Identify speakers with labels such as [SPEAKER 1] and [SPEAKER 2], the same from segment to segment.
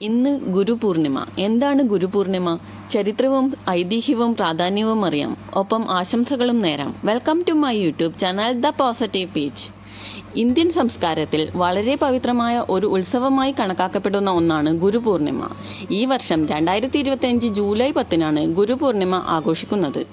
[SPEAKER 1] ഇന്ന് ഗുരുപൂർണിമ. എന്താണ് ഗുരുപൂർണിമ? ചരിത്രവും ഐതിഹ്യവും പ്രാധാന്യവും അറിയാം. ഒപ്പം ആശംസകളും നേരാം. Welcome to my YouTube channel the positive peach. Indian സംസ്കാരത്തിൽ വളരെ പവിത്രമായ ഒരു ഉത്സവമായി കണക്കാക്കപ്പെടുന്ന ഒന്നാണ് ഗുരുപൂർണിമ. ഈ വർഷം രണ്ടായിരത്തി ഇരുപത്തിയഞ്ച് ജൂലൈ പത്തിനാണ് ഗുരുപൂർണിമ ആഘോഷിക്കുന്നത്.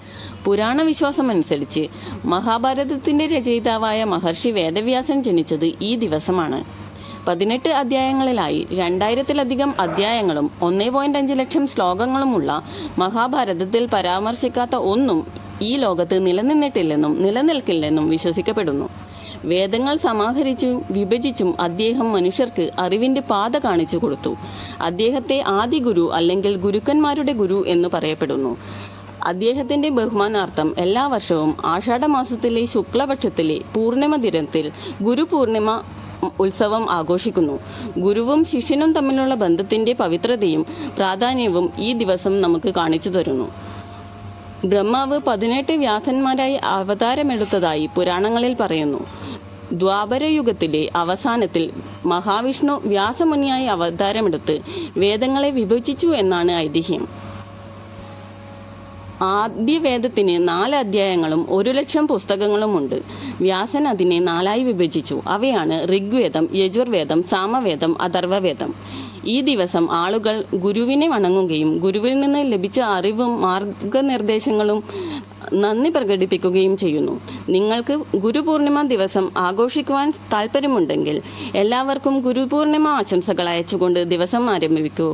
[SPEAKER 1] പുരാണ വിശ്വാസം അനുസരിച്ച് മഹാഭാരതത്തിന്റെ രചയിതാവായ മഹർഷി വേദവ്യാസൻ ജനിച്ചത് ഈ ദിവസമാണ്. പതിനെട്ട് അധ്യായങ്ങളിലായി രണ്ടായിരത്തിലധികം അധ്യായങ്ങളും ഒന്നേ പോയിന്റ് അഞ്ച് ലക്ഷം ശ്ലോകങ്ങളുമുള്ള മഹാഭാരതത്തിൽ പരാമർശിക്കാത്ത ഒന്നും ഈ ലോകത്ത് നിലനിന്നിട്ടില്ലെന്നും നിലനിൽക്കില്ലെന്നും വിശ്വസിക്കപ്പെടുന്നു. വേദങ്ങൾ സമാഹരിച്ചും വിഭജിച്ചും അദ്ദേഹം മനുഷ്യർക്ക് അറിവിന്റെ പാത കാണിച്ചു കൊടുത്തു. അദ്ദേഹത്തെ ആദി ഗുരു അല്ലെങ്കിൽ ഗുരുക്കന്മാരുടെ ഗുരു എന്ന് പറയപ്പെടുന്നു. അദ്ദേഹത്തിന്റെ ബഹുമാനാർത്ഥം എല്ലാ വർഷവും ആഷാഢമാസത്തിലെ ശുക്ലപക്ഷത്തിലെ പൂർണിമ ദിനത്തിൽ ഗുരുപൂർണിമ ഉത്സവം ആഘോഷിക്കുന്നു. ഗുരുവും ശിഷ്യനും തമ്മിലുള്ള ബന്ധത്തിന്റെ പവിത്രതയും പ്രാധാന്യവും ഈ ദിവസം നമുക്ക് കാണിച്ചു തരുന്നു. ബ്രഹ്മാവ് പതിനെട്ട് വ്യാസന്മാരായി അവതാരമെടുത്തതായി പുരാണങ്ങളിൽ പറയുന്നു. ദ്വാപരയുഗത്തിലെ അവസാനത്തിൽ മഹാവിഷ്ണു വ്യാസമുനിയായി അവതാരമെടുത്ത് വേദങ്ങളെ വിഭജിച്ചു എന്നാണ് ഐതിഹ്യം. ആദ്യ വേദത്തിന് നാല് അധ്യായങ്ങളും ഒരു ലക്ഷം പുസ്തകങ്ങളുമുണ്ട്. വ്യാസൻ അതിനെ നാലായി വിഭജിച്ചു. അവയാണ് ഋഗ്വേദം യജുർവേദം സാമവേദം അഥർവവേദം. ഈ ദിവസം ആളുകൾ ഗുരുവിനെ വണങ്ങുകയും ഗുരുവിൽ നിന്ന് ലഭിച്ച അറിവും മാർഗനിർദ്ദേശങ്ങളും നന്ദി പ്രകടിപ്പിക്കുകയും ചെയ്യുന്നു. നിങ്ങൾക്ക് ഗുരുപൂർണിമ ദിവസം ആഘോഷിക്കുവാൻ താല്പര്യമുണ്ടെങ്കിൽ എല്ലാവർക്കും ഗുരുപൂർണിമ ആശംസകൾ അയച്ചുകൊണ്ട് ദിവസം ആരംഭിക്കൂ.